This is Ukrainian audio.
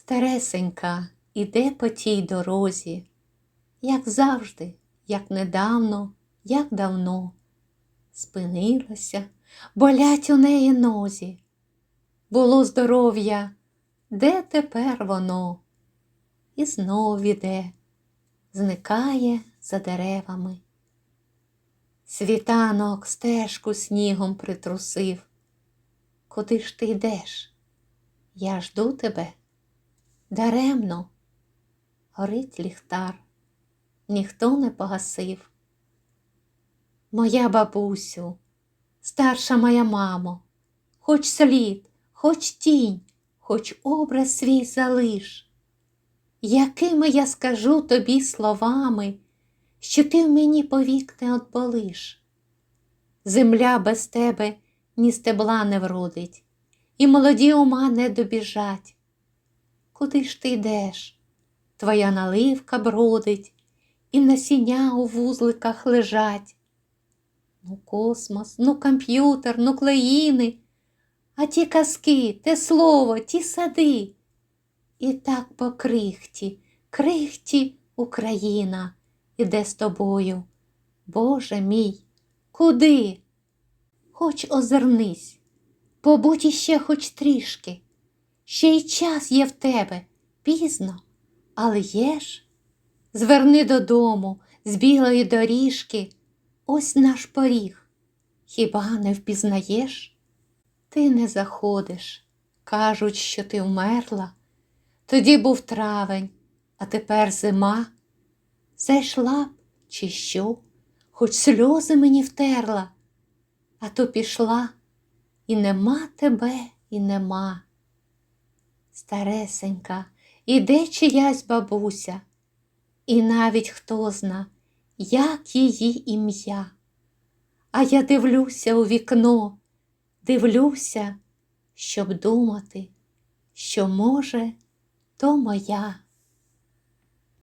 Старесенька іде по тій дорозі, як завжди, як недавно, як давно. Спинилася, болять у неї нозі. Було здоров'я, де тепер воно? І знов іде, зникає за деревами. Світанок стежку снігом притрусив. Куди ж ти йдеш? Я жду тебе. Даремно горить ліхтар, ніхто не погасив. Моя бабусю, старша моя мамо, хоч слід, хоч тінь, хоч образ свій залиш. Якими я скажу тобі словами, що ти в мені повік не отболиш? Земля без тебе ні стебла не вродить, і молоді ума не добіжать. Куди ж ти йдеш? Твоя наливка бродить, і насіння у вузликах лежать. Ну, космос, ну комп'ютер, ну клеїни, а ті казки, те слово, ті сади. І так по крихті, крихті Україна іде з тобою. Боже мій, куди? Хоч озирнись, побудь іще хоч трішки. Ще й час є в тебе, пізно, але є ж. Зверни додому з білої доріжки, ось наш поріг. Хіба не впізнаєш? Ти не заходиш, кажуть, що ти вмерла. Тоді був травень, а тепер зима. Зайшла б, чи що, хоч сльози мені втерла, а то пішла, і нема тебе, і нема. Старесенька, іде чиясь бабуся, і навіть хто зна, як її ім'я. А я дивлюся у вікно, дивлюся, щоб думати, що, може, то моя.